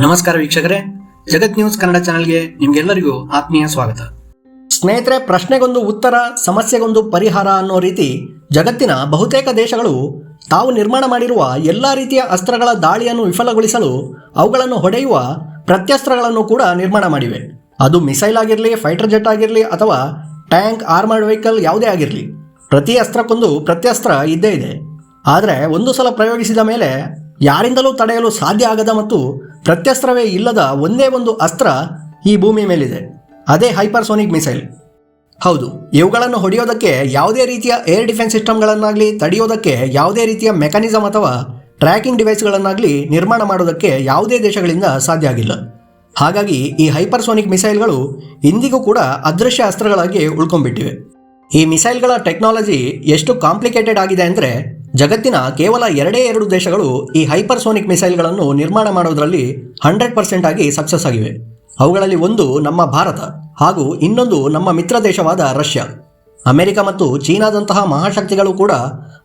ನಮಸ್ಕಾರ ವೀಕ್ಷಕರೇ. ಜಗತ್ ನ್ಯೂಸ್ ಕನ್ನಡ ಚಾನೆಲ್ಗೆ ನಿಮ್ಗೆಲ್ಲರಿಗೂ ಆತ್ಮೀಯ ಸ್ವಾಗತ. ಸ್ನೇಹಿತರೆ, ಪ್ರಶ್ನೆಗೊಂದು ಉತ್ತರ, ಸಮಸ್ಯೆಗೊಂದು ಪರಿಹಾರ ಅನ್ನೋ ರೀತಿ ಜಗತ್ತಿನ ಬಹುತೇಕ ದೇಶಗಳು ತಾವು ನಿರ್ಮಾಣ ಮಾಡಿರುವ ಎಲ್ಲ ರೀತಿಯ ಅಸ್ತ್ರಗಳ ದಾಳಿಯನ್ನು ವಿಫಲಗೊಳಿಸಲು ಅವುಗಳನ್ನು ಹೊಡೆಯುವ ಪ್ರತ್ಯಸ್ತ್ರಗಳನ್ನು ಕೂಡ ನಿರ್ಮಾಣ ಮಾಡಿವೆ. ಅದು ಮಿಸೈಲ್ ಆಗಿರಲಿ, ಫೈಟರ್ ಜೆಟ್ ಆಗಿರಲಿ ಅಥವಾ ಟ್ಯಾಂಕ್, ಆರ್ಮರ್ಡ್ ವೆಹಿಕಲ್ ಯಾವುದೇ ಆಗಿರಲಿ, ಪ್ರತಿ ಅಸ್ತ್ರಕ್ಕೊಂದು ಪ್ರತ್ಯಸ್ತ್ರ ಇದ್ದೇ ಇದೆ. ಆದರೆ, ಒಂದು ಸಲ ಪ್ರಯೋಗಿಸಿದ ಮೇಲೆ ಯಾರಿಂದಲೂ ತಡೆಯಲು ಸಾಧ್ಯ ಆಗದ ಮತ್ತು ಪ್ರತ್ಯಸ್ತ್ರವೇ ಇಲ್ಲದ ಒಂದೇ ಒಂದು ಅಸ್ತ್ರ ಈ ಭೂಮಿ ಮೇಲಿದೆ. ಅದೇ ಹೈಪರ್ಸೋನಿಕ್ ಮಿಸೈಲ್. ಹೌದು, ಇವುಗಳನ್ನು ಹೊಡೆಯೋದಕ್ಕೆ ಯಾವುದೇ ರೀತಿಯ ಏರ್ ಡಿಫೆನ್ಸ್ ಸಿಸ್ಟಮ್ಗಳನ್ನಾಗಲಿ, ತಡೆಯೋದಕ್ಕೆ ಯಾವುದೇ ರೀತಿಯ ಮೆಕಾನಿಸಮ್ ಅಥವಾ ಟ್ರ್ಯಾಕಿಂಗ್ ಡಿವೈಸ್ಗಳನ್ನಾಗಲಿ ನಿರ್ಮಾಣ ಮಾಡೋದಕ್ಕೆ ಯಾವುದೇ ದೇಶಗಳಿಂದ ಸಾಧ್ಯ ಆಗಿಲ್ಲ. ಹಾಗಾಗಿ ಈ ಹೈಪರ್ಸೋನಿಕ್ ಮಿಸೈಲ್ಗಳು ಇಂದಿಗೂ ಕೂಡ ಅದೃಶ್ಯ ಅಸ್ತ್ರಗಳಾಗಿ ಉಳ್ಕೊಂಡ್ಬಿಟ್ಟಿವೆ. ಈ ಮಿಸೈಲ್ಗಳ ಟೆಕ್ನಾಲಜಿ ಎಷ್ಟು ಕಾಂಪ್ಲಿಕೇಟೆಡ್ ಆಗಿದೆ ಅಂದರೆ ಜಗತ್ತಿನ ಕೇವಲ ಎರಡೇ ಎರಡು ದೇಶಗಳು ಈ ಹೈಪರ್ಸೋನಿಕ್ ಮಿಸೈಲ್ಗಳನ್ನು ನಿರ್ಮಾಣ ಮಾಡೋದರಲ್ಲಿ ಹಂಡ್ರೆಡ್ ಪರ್ಸೆಂಟ್ ಆಗಿ ಸಕ್ಸಸ್ ಆಗಿವೆ. ಅವುಗಳಲ್ಲಿ ಒಂದು ನಮ್ಮ ಭಾರತ ಹಾಗೂ ಇನ್ನೊಂದು ನಮ್ಮ ಮಿತ್ರ ದೇಶವಾದ ರಷ್ಯಾ. ಅಮೆರಿಕ ಮತ್ತು ಚೀನಾದಂತಹ ಮಹಾಶಕ್ತಿಗಳು ಕೂಡ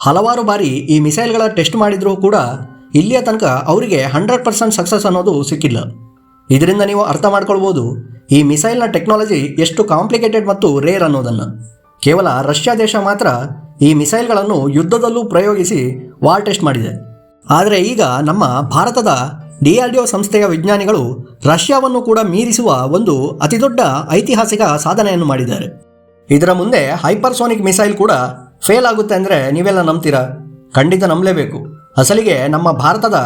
ಹಲವಾರು ಬಾರಿ ಈ ಮಿಸೈಲ್ಗಳ ಟೆಸ್ಟ್ ಮಾಡಿದರೂ ಕೂಡ ಇಲ್ಲಿಯ ತನಕ ಅವರಿಗೆ ಹಂಡ್ರೆಡ್ ಪರ್ಸೆಂಟ್ ಸಕ್ಸಸ್ ಅನ್ನೋದು ಸಿಕ್ಕಿಲ್ಲ. ಇದರಿಂದ ನೀವು ಅರ್ಥ ಮಾಡ್ಕೊಳ್ಬೋದು, ಈ ಮಿಸೈಲ್ನ ಟೆಕ್ನಾಲಜಿ ಎಷ್ಟು ಕಾಂಪ್ಲಿಕೇಟೆಡ್ ಮತ್ತು ರೇರ್ ಅನ್ನೋದನ್ನು. ಕೇವಲ ರಷ್ಯಾ ದೇಶ ಮಾತ್ರ ಈ ಮಿಸೈಲ್ಗಳನ್ನು ಯುದ್ಧದಲ್ಲೂ ಪ್ರಯೋಗಿಸಿ ವಾರ್ ಟೆಸ್ಟ್ ಮಾಡಿದೆ. ಆದರೆ ಈಗ ನಮ್ಮ ಭಾರತದ ಡಿ ಆರ್ ಡಿ ಒ ಸಂಸ್ಥೆಯ ವಿಜ್ಞಾನಿಗಳು ರಷ್ಯಾವನ್ನು ಕೂಡ ಮೀರಿಸುವ ಒಂದು ಅತಿದೊಡ್ಡ ಐತಿಹಾಸಿಕ ಸಾಧನೆಯನ್ನು ಮಾಡಿದ್ದಾರೆ. ಇದರ ಮುಂದೆ ಹೈಪರ್ಸೋನಿಕ್ ಮಿಸೈಲ್ ಕೂಡ ಫೇಲ್ ಆಗುತ್ತೆ ಅಂದರೆ ನೀವೆಲ್ಲ ನಂಬ್ತೀರಾ? ಖಂಡಿತ ನಂಬಲೇಬೇಕು. ಅಸಲಿಗೆ ನಮ್ಮ ಭಾರತದ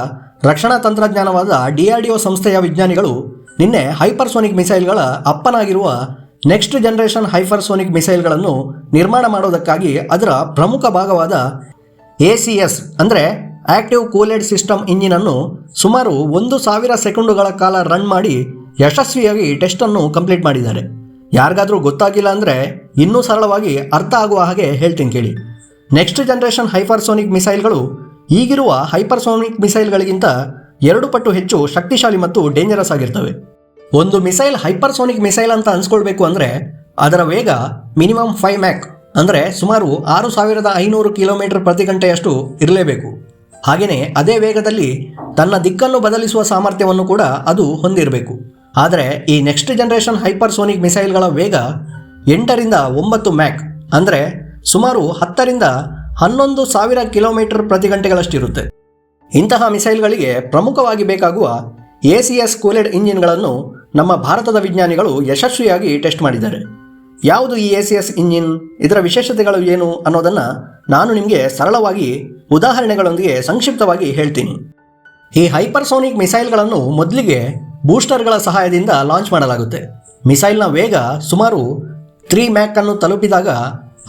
ರಕ್ಷಣಾ ತಂತ್ರಜ್ಞಾನವಾದ ಡಿ ಆರ್ ಡಿ ಒ ಸಂಸ್ಥೆಯ ವಿಜ್ಞಾನಿಗಳು ನಿನ್ನೆ ಹೈಪರ್ಸೋನಿಕ್ ಮಿಸೈಲ್ಗಳ ಅಪ್ಪನಾಗಿರುವ ನೆಕ್ಸ್ಟ್ ಜನರೇಷನ್ ಹೈಪರ್ಸೋನಿಕ್ ಮಿಸೈಲ್ಗಳನ್ನು ನಿರ್ಮಾಣ ಮಾಡೋದಕ್ಕಾಗಿ ಅದರ ಪ್ರಮುಖ ಭಾಗವಾದ ಎ ಸಿ ಎಸ್ ಅಂದರೆ ಆಕ್ಟಿವ್ ಕೂಲೆಡ್ ಸಿಸ್ಟಮ್ ಇಂಜಿನನ್ನು ಸುಮಾರು ಒಂದು ಸಾವಿರ ಸೆಕೆಂಡುಗಳ ಕಾಲ ರನ್ ಮಾಡಿ ಯಶಸ್ವಿಯಾಗಿ ಟೆಸ್ಟನ್ನು ಕಂಪ್ಲೀಟ್ ಮಾಡಿದ್ದಾರೆ. ಯಾರಿಗಾದರೂ ಗೊತ್ತಾಗಿಲ್ಲ ಅಂದರೆ ಇನ್ನೂ ಸರಳವಾಗಿ ಅರ್ಥ ಆಗುವ ಹಾಗೆ ಹೇಳ್ತೀನಿ ಕೇಳಿ. ನೆಕ್ಸ್ಟ್ ಜನರೇಷನ್ ಹೈಪರ್ಸೋನಿಕ್ ಮಿಸೈಲ್ಗಳು ಈಗಿರುವ ಹೈಪರ್ಸೋನಿಕ್ ಮಿಸೈಲ್ಗಳಿಗಿಂತ ಎರಡು ಪಟ್ಟು ಹೆಚ್ಚು ಶಕ್ತಿಶಾಲಿ ಮತ್ತು ಡೇಂಜರಸ್ ಆಗಿರ್ತವೆ. ಒಂದು ಮಿಸೈಲ್ ಹೈಪರ್ಸೋನಿಕ್ ಮಿಸೈಲ್ ಅಂತ ಅನ್ಸ್ಕೊಳ್ಬೇಕು ಅಂದರೆ ಅದರ ವೇಗ ಮಿನಿಮಮ್ ಫೈವ್ ಮ್ಯಾಕ್ ಅಂದರೆ ಸುಮಾರು ಆರು ಸಾವಿರದ ಐನೂರು ಕಿಲೋಮೀಟರ್ ಪ್ರತಿ ಗಂಟೆಯಷ್ಟು ಇರಲೇಬೇಕು. ಹಾಗೆಯೇ ಅದೇ ವೇಗದಲ್ಲಿ ತನ್ನ ದಿಕ್ಕನ್ನು ಬದಲಿಸುವ ಸಾಮರ್ಥ್ಯವನ್ನು ಕೂಡ ಅದು ಹೊಂದಿರಬೇಕು. ಆದರೆ ಈ ನೆಕ್ಸ್ಟ್ ಜನರೇಷನ್ ಹೈಪರ್ಸೋನಿಕ್ ಮಿಸೈಲ್ಗಳ ವೇಗ ಎಂಟರಿಂದ ಒಂಬತ್ತು ಮ್ಯಾಕ್ ಅಂದರೆ ಸುಮಾರು ಹತ್ತರಿಂದ ಹನ್ನೊಂದು ಸಾವಿರ ಕಿಲೋಮೀಟರ್ ಪ್ರತಿ ಗಂಟೆಗಳಷ್ಟಿರುತ್ತೆ. ಇಂತಹ ಮಿಸೈಲ್ಗಳಿಗೆ ಪ್ರಮುಖವಾಗಿ ಬೇಕಾಗುವ ಎ ಸಿ ಎಸ್ ಕೂಲೆಡ್ ಇಂಜಿನ್ಗಳನ್ನು ನಮ್ಮ ಭಾರತದ ವಿಜ್ಞಾನಿಗಳು ಯಶಸ್ವಿಯಾಗಿ ಟೆಸ್ಟ್ ಮಾಡಿದ್ದಾರೆ. ಯಾವುದು ಈ ಎ ಸಿ ಎಸ್ ಇಂಜಿನ್? ಇದರ ವಿಶೇಷತೆಗಳು ಏನು ಅನ್ನೋದನ್ನು ನಾನು ನಿಮಗೆ ಸರಳವಾಗಿ ಉದಾಹರಣೆಗಳೊಂದಿಗೆ ಸಂಕ್ಷಿಪ್ತವಾಗಿ ಹೇಳ್ತೀನಿ. ಈ ಹೈಪರ್ಸೋನಿಕ್ ಮಿಸೈಲ್ಗಳನ್ನು ಮೊದಲಿಗೆ ಬೂಸ್ಟರ್ಗಳ ಸಹಾಯದಿಂದ ಲಾಂಚ್ ಮಾಡಲಾಗುತ್ತೆ. ಮಿಸೈಲ್ನ ವೇಗ ಸುಮಾರು ತ್ರೀ ಮ್ಯಾಕ್ ಅನ್ನು ತಲುಪಿದಾಗ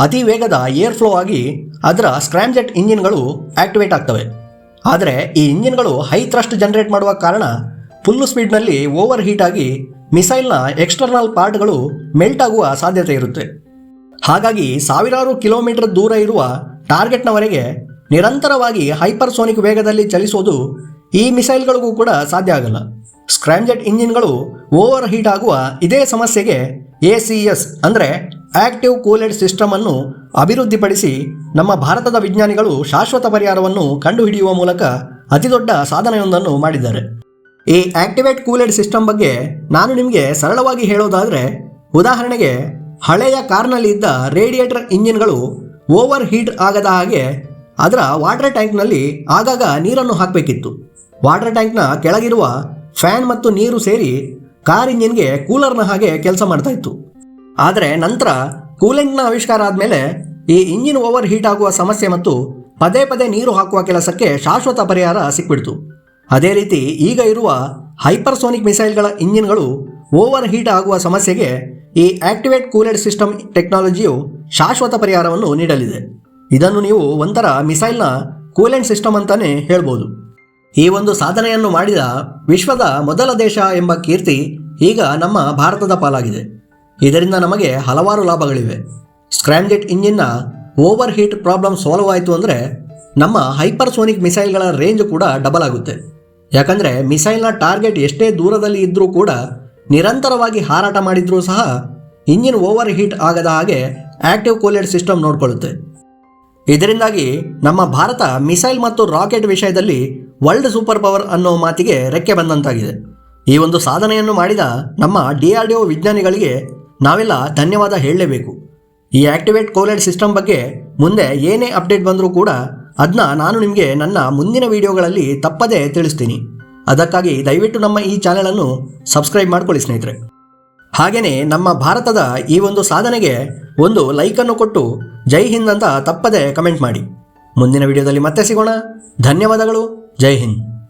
ಅತಿ ವೇಗದ ಏರ್ ಫ್ಲೋ ಆಗಿ ಅದರ ಸ್ಕ್ರಾಮ್ಜೆಟ್ ಇಂಜಿನ್ಗಳು ಆಕ್ಟಿವೇಟ್ ಆಗ್ತವೆ. ಆದರೆ ಈ ಇಂಜಿನ್ಗಳು ಹೈ ಥ್ರಸ್ಟ್ ಜನರೇಟ್ ಮಾಡುವ ಕಾರಣ ಫುಲ್ ಸ್ಪೀಡ್ನಲ್ಲಿ ಓವರ್ ಹೀಟ್ ಆಗಿ ಮಿಸೈಲ್ನ ಎಕ್ಸ್ಟರ್ನಲ್ ಪಾರ್ಟ್ಗಳು ಮೆಲ್ಟ್ ಆಗುವ ಸಾಧ್ಯತೆ ಇರುತ್ತೆ. ಹಾಗಾಗಿ ಸಾವಿರಾರು ಕಿಲೋಮೀಟರ್ ದೂರ ಇರುವ ಟಾರ್ಗೆಟ್ನವರೆಗೆ ನಿರಂತರವಾಗಿ ಹೈಪರ್ಸೋನಿಕ್ ವೇಗದಲ್ಲಿ ಚಲಿಸೋದು ಈ ಮಿಸೈಲ್ಗಳಿಗೂ ಕೂಡ ಸಾಧ್ಯ ಆಗಲ್ಲ. ಸ್ಕ್ರ್ಯಾಂಜೆಟ್ ಇಂಜಿನ್ಗಳು ಓವರ್ ಹೀಟ್ ಆಗುವ ಇದೇ ಸಮಸ್ಯೆಗೆ ಎ ಸಿ ಎಸ್ ಅಂದರೆ ಆಕ್ಟಿವ್ ಕೂಲೆಡ್ ಸಿಸ್ಟಮ್ ಅನ್ನು ಅಭಿವೃದ್ಧಿಪಡಿಸಿ ನಮ್ಮ ಭಾರತದ ವಿಜ್ಞಾನಿಗಳು ಶಾಶ್ವತ ಪರಿಹಾರವನ್ನು ಕಂಡುಹಿಡಿಯುವ ಮೂಲಕ ಅತಿದೊಡ್ಡ ಸಾಧನೆಯೊಂದನ್ನು ಮಾಡಿದ್ದಾರೆ. ಈ ಆಕ್ಟಿವೇಟ್ ಕೂಲೆಡ್ ಸಿಸ್ಟಮ್ ಬಗ್ಗೆ ನಾನು ನಿಮಗೆ ಸರಳವಾಗಿ ಹೇಳೋದಾದರೆ, ಉದಾಹರಣೆಗೆ ಹಳೆಯ ಕಾರ್ನಲ್ಲಿ ಇದ್ದ ರೇಡಿಯೇಟರ್ ಇಂಜಿನ್ಗಳು ಓವರ್ ಹೀಟ್ ಆಗದ ಹಾಗೆ ಅದರ ವಾಟರ್ ಟ್ಯಾಂಕ್ನಲ್ಲಿ ಆಗಾಗ ನೀರನ್ನು ಹಾಕಬೇಕಿತ್ತು. ವಾಟರ್ ಟ್ಯಾಂಕ್ನ ಕೆಳಗಿರುವ ಫ್ಯಾನ್ ಮತ್ತು ನೀರು ಸೇರಿ ಕಾರ್ ಇಂಜಿನ್ಗೆ ಕೂಲರ್ನ ಹಾಗೆ ಕೆಲಸ ಮಾಡ್ತಾ ಇತ್ತು. ಆದರೆ ನಂತರ ಕೂಲಿಂಗ್ನ ಆವಿಷ್ಕಾರ ಆದಮೇಲೆ ಈ ಇಂಜಿನ್ ಓವರ್ ಹೀಟ್ ಆಗುವ ಸಮಸ್ಯೆ ಮತ್ತು ಪದೇ ಪದೇ ನೀರು ಹಾಕುವ ಕೆಲಸಕ್ಕೆ ಶಾಶ್ವತ ಪರಿಹಾರ ಸಿಕ್ಬಿಡ್ತು. ಅದೇ ರೀತಿ ಈಗ ಇರುವ ಹೈಪರ್ಸೋನಿಕ್ ಮಿಸೈಲ್ಗಳ ಇಂಜಿನ್ಗಳು ಓವರ್ ಹೀಟ್ ಆಗುವ ಸಮಸ್ಯೆಗೆ ಈ ಆಕ್ಟಿವೇಟ್ ಕೂಲೆಡ್ ಸಿಸ್ಟಮ್ ಟೆಕ್ನಾಲಜಿಯು ಶಾಶ್ವತ ಪರಿಹಾರವನ್ನು ನೀಡಲಿದೆ. ಇದನ್ನು ನೀವು ಒಂಥರ ಮಿಸೈಲ್ನ ಕೂಲೆಂಟ್ ಸಿಸ್ಟಮ್ ಅಂತಾನೆ ಹೇಳ್ಬೋದು. ಈ ಒಂದು ಸಾಧನೆಯನ್ನು ಮಾಡಿದ ವಿಶ್ವದ ಮೊದಲ ದೇಶ ಎಂಬ ಕೀರ್ತಿ ಈಗ ನಮ್ಮ ಭಾರತದ ಪಾಲಾಗಿದೆ. ಇದರಿಂದ ನಮಗೆ ಹಲವಾರು ಲಾಭಗಳಿವೆ. ಸ್ಕ್ರಾಮ್ಜೆಟ್ ಇಂಜಿನ್ನ ಓವರ್ ಹೀಟ್ ಪ್ರಾಬ್ಲಮ್ ಸಾಲ್ವ್ ಆಯಿತು ಅಂದರೆ ನಮ್ಮ ಹೈಪರ್ಸೋನಿಕ್ ಮಿಸೈಲ್ಗಳ ರೇಂಜ್ ಕೂಡ ಡಬಲ್ ಆಗುತ್ತೆ. ಯಾಕಂದರೆ ಮಿಸೈಲ್ನ ಟಾರ್ಗೆಟ್ ಎಷ್ಟೇ ದೂರದಲ್ಲಿ ಇದ್ದರೂ ಕೂಡ ನಿರಂತರವಾಗಿ ಹಾರಾಟ ಮಾಡಿದರೂ ಸಹ ಇಂಜಿನ್ ಓವರ್ ಹೀಟ್ ಆಗದ ಹಾಗೆ ಆಕ್ಟಿವ್ ಕೂಲೆಡ್ ಸಿಸ್ಟಮ್ ನೋಡಿಕೊಳ್ಳುತ್ತೆ. ಇದರಿಂದಾಗಿ ನಮ್ಮ ಭಾರತ ಮಿಸೈಲ್ ಮತ್ತು ರಾಕೆಟ್ ವಿಷಯದಲ್ಲಿ ವರ್ಲ್ಡ್ ಸೂಪರ್ ಪವರ್ ಅನ್ನೋ ಮಾತಿಗೆ ರೆಕ್ಕೆ ಬಂದಂತಾಗಿದೆ. ಈ ಒಂದು ಸಾಧನೆಯನ್ನು ಮಾಡಿದ ನಮ್ಮ ಡಿ ಆರ್ ಡಿ ಒ ವಿಜ್ಞಾನಿಗಳಿಗೆ ನಾವೆಲ್ಲ ಧನ್ಯವಾದ ಹೇಳಲೇಬೇಕು. ಈ ಆಕ್ಟಿವೇಟ್ ಕೋಲೆಡ್ ಸಿಸ್ಟಮ್ ಬಗ್ಗೆ ಮುಂದೆ ಏನೇ ಅಪ್ಡೇಟ್ ಬಂದರೂ ಕೂಡ ಅದನ್ನ ನಾನು ನಿಮಗೆ ನನ್ನ ಮುಂದಿನ ವಿಡಿಯೋಗಳಲ್ಲಿ ತಪ್ಪದೇ ತಿಳಿಸ್ತೀನಿ. ಅದಕ್ಕಾಗಿ ದಯವಿಟ್ಟು ನಮ್ಮ ಈ ಚಾನೆಲನ್ನು ಸಬ್ಸ್ಕ್ರೈಬ್ ಮಾಡ್ಕೊಳ್ಳಿ ಸ್ನೇಹಿತರೆ. ಹಾಗೆಯೇ ನಮ್ಮ ಭಾರತದ ಈ ಒಂದು ಸಾಧನೆಗೆ ಒಂದು ಲೈಕನ್ನು ಕೊಟ್ಟು ಜೈ ಹಿಂದ್ ಅಂತ ತಪ್ಪದೆ ಕಮೆಂಟ್ ಮಾಡಿ. ಮುಂದಿನ ವಿಡಿಯೋದಲ್ಲಿ ಮತ್ತೆ ಸಿಗೋಣ. ಧನ್ಯವಾದಗಳು. ಜೈ ಹಿಂದ್.